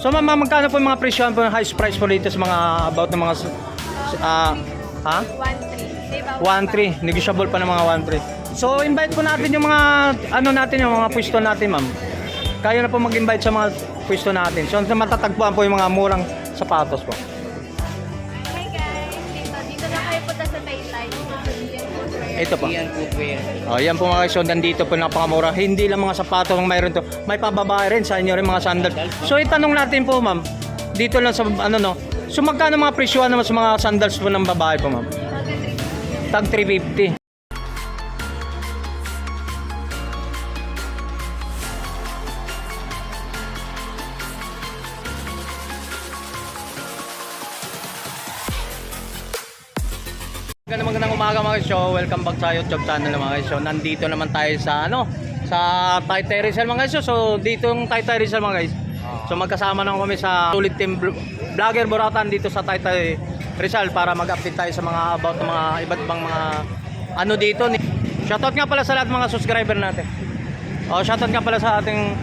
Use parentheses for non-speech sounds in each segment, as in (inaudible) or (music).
So ma'am, magkano po yung mga presyon po, highest price po dito sa mga about ng mga ah ha? 1-3. 1.3, negotiable pa ng mga 1.3. So invite po natin yung mga ano natin yung mga pwesto natin, ma'am. Kayo na po mag-invite sa mga pwesto natin. So matatagpuan po yung mga murang sapatos po. Ito po. Ian Footwear. Oh, yan po mga guys. So, nandito po napakamura. Hindi lang mga sapatos ang mayroon to. May pababae rin sa inyo rin mga sandals. So, itanong natin po, ma'am. Dito lang sa ano no. So, magkano mga presyo naman sa mga sandals po ng babae po, ma'am? Tag 350. Magandang magandang umaga mga. So, welcome back sa YouTube channel mga. So, nandito naman tayo sa ano, sa Taytay Rizal mga guys. So, dito yung Taytay Rizal mga guys. So, magkasama na kami sa Sulit Team Vlogger Boratan dito sa Taytay Rizal para mag-update tayo sa mga about mga iba't ibang mga ano dito. Shoutout nga pala sa lahat mga subscriber natin. Oh, shoutout nga pala sa ating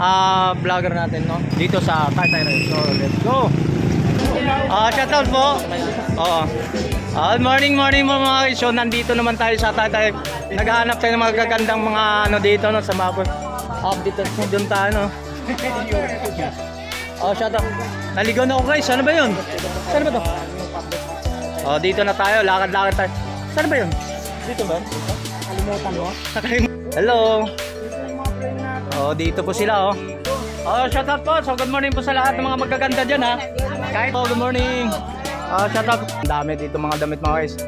ah, vlogger natin, no? Dito sa Taytay Rizal. So, let's go. Ah, shoutout po. Oo. Ah, good morning, morning mo mga. So, nandito naman tayo sa tatay. Naghahanap tayo ng mga gagandang mga ano dito no sa. Ah, dito so, doon tayo no. Oh, shoutout. Naligaw na ako guys. Ano ba 'yun? Saan ba 'to? Oh, dito na tayo. Lakad-lakad tayo. Saan ba 'yun? Dito ba? Kalimutan mo? Hello. Oh, dito po sila oh. Oh, shoutout po. So, good morning po sa lahat ng mga magaganda dyan ha. Kahit oh, good morning. Ah, shoutout. Ang dami dito mga damit mga guys.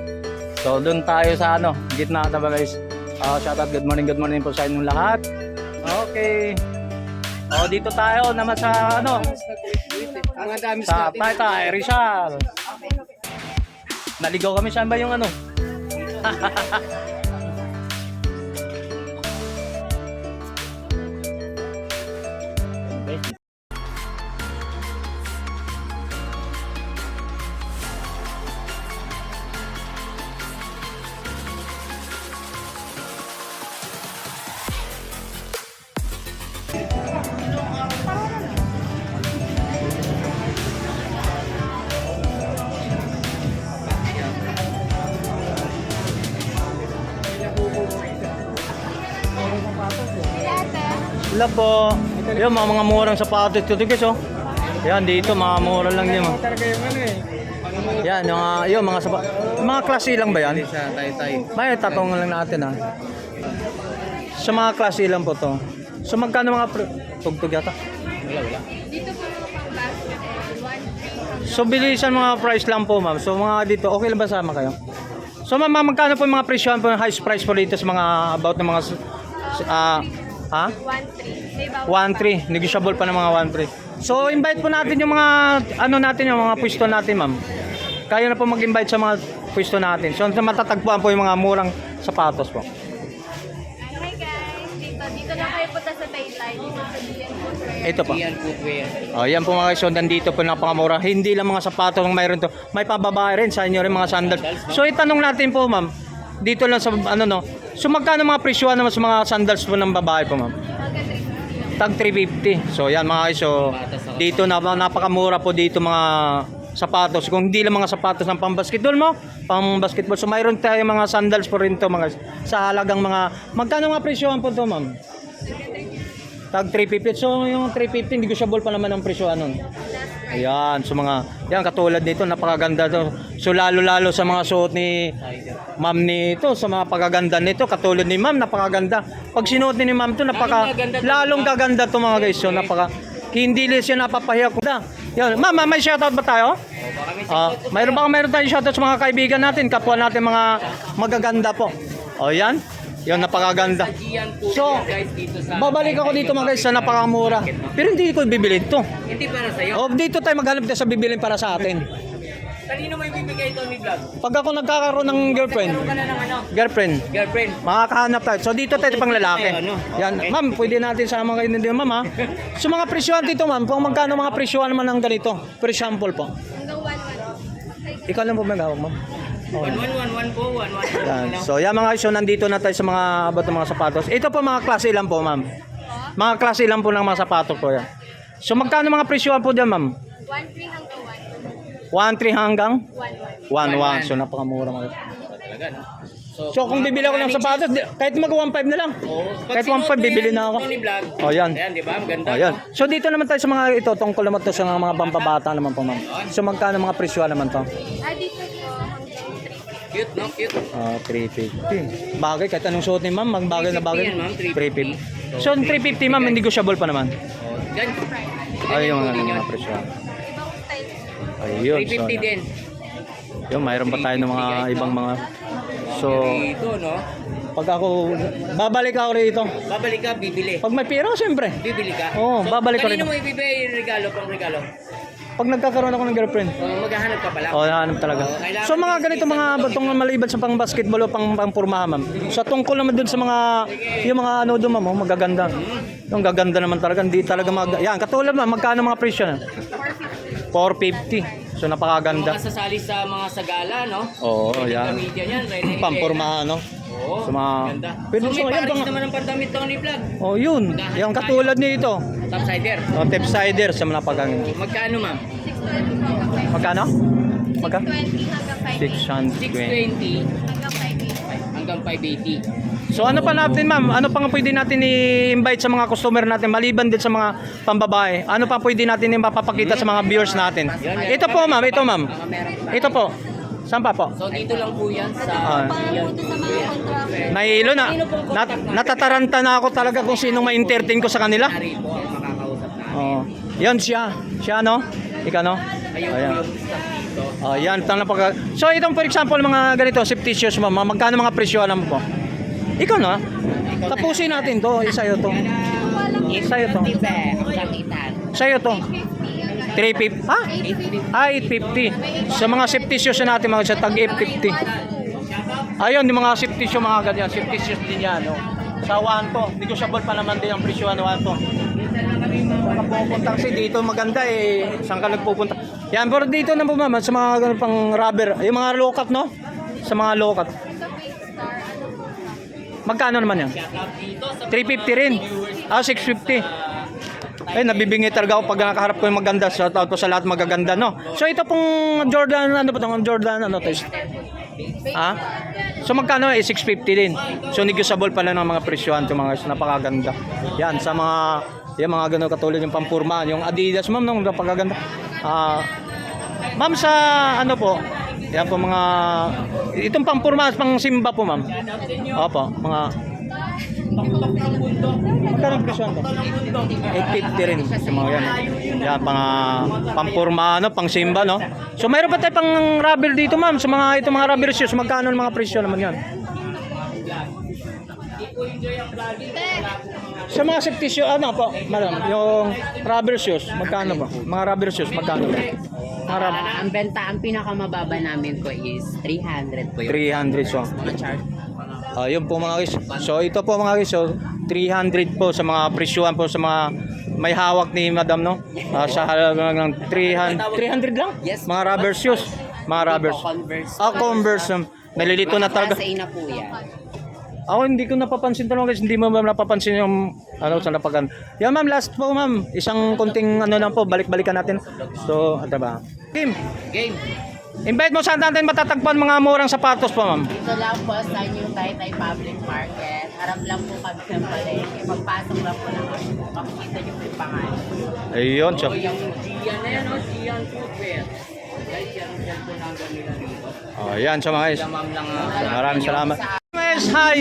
So, doon tayo sa ano, gitna na ba guys. Ah, shoutout. Good morning, good morning po sa inyong lahat. Okay. Oh, dito tayo naman sa ano, Mga dami sa Taytay, Rizal. Naligaw kami saan ba yung ano? (laughs) Wala po. Yan, mga, mga murang sapatos dito guys oh. Yan, dito mga mura lang yan. mga- Talaga yung ano eh. Yan, yung, mga, yun, mga sapatos. Mga klase lang ba yan? Sa Taytay. May tatong lang natin ah. Sa mga klase lang po to. So magkano mga pre- tugtog yata? Wala, wala. Dito po pang basketball. 1-3. So bilisan mga price lang po ma'am. So mga dito, okay lang ba sama kayo? So ma'am, ma'am, magkano po yung mga presyo po, highest price po dito sa mga about ng mga s- s- ah ha? 1-3. 1.3, negotiable pa ng mga 1.3. So invite po natin yung mga ano natin yung mga pwesto natin ma'am. Kayo na po mag-invite sa mga pwesto natin. So matatagpuan po yung mga murang sapatos po. Hi guys! Dito, dito na kayo punta sa Taytay. Dito sa Ian Footwear. Ito po. Ian Footwear. Oh, yan po mga guys, so nandito po napakamura. Hindi lang mga sapatos ang mayroon to. May pababae rin sa inyo rin mga sandals. So itanong natin po ma'am, dito lang sa ano no. So magkano mga presyo naman sa mga sandals po ng babae po ma'am? Hanggang 350 lang. Tag 350. So yan mga guys, dito na napakamura po dito mga sapatos. Kung hindi lang mga sapatos ng pang-basketball mo, pang-basketball. So mayroon tayo mga sandals po rin to mga. Sa halagang mga magkano mga presyohan po to ma'am? Tag 350. So yung 350 negotiable pa naman ang presyo nun. Ayan, so mga, yan katulad nito, napakaganda to. So lalo-lalo sa mga suot ni ma'am nito, sa mga pagaganda nito, katulad ni ma'am, napakaganda. Pag sinuot ni ma'am to, napaka, Lalong gaganda to, mga guys. So napaka, hindi lang siya napapahiya. Kuda. Yan, ma'am, may shoutout ba tayo? Ah, mayroon baka mayroon tayong shoutout sa mga kaibigan natin, kapwa natin mga magaganda po. O yan, yan napakaganda. So, guys dito sa Babalik ako dito mga guys sa napakamura. Pero hindi ko bibili ito. Hindi para sa'yo. O dito tayo maghanap tayo sa bibilin para sa atin. Kanino mo ibibigay ito ni Vlog? Pag ako nagkakaroon ng girlfriend, Meron ka na ng ano? girlfriend, Girlfriend. makakahanap tayo. So dito tayo pang lalaki. Ano? Yan, ma'am, pwede natin sama kayo dito, ma'am ha. (laughs) So mga presyohan dito, ma'am, kung magkano mga presyohan naman ng ganito, for example po. Hanggang 1-1. Ikaw lang po may hawak, ma'am. Okay. 1111 po, 11. Yan. So yan mga so nandito na tayo sa mga about ng mga sapatos. Ito po mga klase lang po, ma'am. Mga klase lang po ng mga sapatos po yan. So magkano mga presyohan po dyan, ma'am? 1.3 hanggang 1.3 hanggang 1.1. 1.1. So napakamura mga. Talaga, no? So kung bibili ako ng sapatos, di- kahit mag 1.5 na lang. Oo. Kahit Pag 1.5 bibili na ako. Tony Vlog. Oh, yan. Ayan, di ba? Ang ganda. Ayan. So dito naman tayo sa mga ito, tungkol naman to sa mga pampabata naman po, ma'am. So magkano mga presyo naman to? Ah, dito po hanggang 3. Cute, no? Cute. Ah, 350. Bagay, kahit anong suot ni ma'am, magbagay na bagay. 350 yan, ma'am, 350. So 350 ma'am, negotiable pa naman. Oh, Yan. Ay, yung mga, din yun. mga presyo. Ibang style. Ayun. So, 350 din. yun, mayroon pa tayo ng mga ibang mga... So, Dito, no? pag ako, babalik ako rito. Babalik ka, bibili. Pag may pera, siyempre. Bibili ka? Oo, babalik ko Kanino rin. mo ibibigay yung regalo, pang regalo? Pag nagkakaroon ako ng girlfriend. O, maghahanap ka pala. O, hanap talaga. Kailangan So mga ganito mga batong maliban sa pang basketball o pang pang purmahan, ma'am. Sa tungkol naman dun sa mga yung mga ano doon, ma'am, oh, magaganda. Yung gaganda naman talaga, hindi talaga mag Yan, katulad ma'am, magkano mga presyo na? 450. So napakaganda. Mga sasali sa mga sagala, no? Oo, Pwedeng yan. Pampurmahan, no? Oo. Sa mga- Ganda. Pwede so, may mga- pares yung- naman ang pandamit Tony Vlog. Oh, yun. Yung katulad nito. Topsider. Oh, tepsider sa mga napakaganda. Magkano, ma'am? 620 hanggang 5. Magkano? 620 hanggang 580. 620. 620 Hanggang 580. hanggang 580. So ano pa natin ma'am? Ano pa nga pwede natin i-invite sa mga customer natin maliban din sa mga pambabae? Ano pa pwede natin mapapakita sa mga viewers natin? Ito po ma'am, ito ma'am. Ito po. Saan pa po? So, dito lang po yan sa... Ah. Para po ito sa mga contract. Nahilo na. Nat natataranta na ako talaga kung sinong ma-entertain ko sa kanila. Ari po ang makakausap natin. Oh. Yan siya. Siya no? Ika no? Ayun po Ayan. yung staff dito. Oh, yan tang napaka. So itong for example mga ganito, fictitious ma'am, mga magkano mga presyo alam mo po? Ikaw na. Tapusin natin to, isayo to. Isayo to. Sa'yo to. 350. Ha? 850. Ah, 850. Sa mga septitious na natin mga sa tag 850. Ayun, yung mga septitious mga ganyan, septitious din yan. No? Sa 1 to, negotiable pa naman din ang presyo ng 1 to. Saan ka pupunta kasi dito maganda eh. Saan ka nagpupunta? Yan, pero dito na po ma'am, sa mga ganun pang rubber, yung mga low-cut no? Sa mga. Sa po siya? Magkano naman yan? Dito sa 350 rin. Ah, 650. Ay, nabibingit talaga ako pag nakaharap ko yung maganda. Shout out po sa lahat magaganda, no? So, ito pong Jordan, ano ba itong Jordan, ano to? Ha? So, magkano? Eh, 650 din. So, negotiable pala ng mga presyohan ito, mga napakaganda. Yan, sa mga, yan, mga ganun katulad yung pampurma. Yung Adidas, ma'am, nung napakaganda. Ah, ma'am, sa, ano po, yan po mga, itong pampurma, pang simba po, ma'am. Opo, mga, Magkano ang presyo nito? 850 rin sa mga yan. Yan, pang, ah, pampurma, ano, pang simba, no? So, mayroon pa tayo pang rubber dito, ma'am. Sa mga, ito mga rubber shoes, magkano ang mga presyo naman yan? Sa mga safety shoes, ano po, madam, yung rubber shoes, magkano ba? Mga rubber shoes, magkano ba? Mga rub- Ah, ang benta, ang pinakamababa namin po is 300 po yung 300 so. mga chart. Ah, yun po mga guys. So ito po mga guys, so 300 po sa mga presyuhan po sa mga may hawak ni Madam no. Ah, sa halaga ng 300 300 lang? Yes. Mga rubber shoes, mga rubber. Converse. Ah, Converse. um, Nalilito na talaga. Class A na po yan. Ako hindi ko napapansin talaga guys, hindi mo ma'am napapansin yung ano sa napagan. Yan ma'am, last po ma'am, isang konting ano lang po, balik-balikan natin. So, ano ba? Kim, Game. Invite mo saan natin matatagpuan mga murang sapatos po ma'am. Dito lang po sa New Taytay Public Market. Harap lang po kami ng palengke. Pagpasok lang po ng makikita niyo po yung pangalan. Ayun. So, yung Gian na yan, no? Gian Footwear. Guys, yan ang cellphone number nila dito. Oh, yan mga guys. Ma'am lang ah, Maraming salamat. Guys, hi!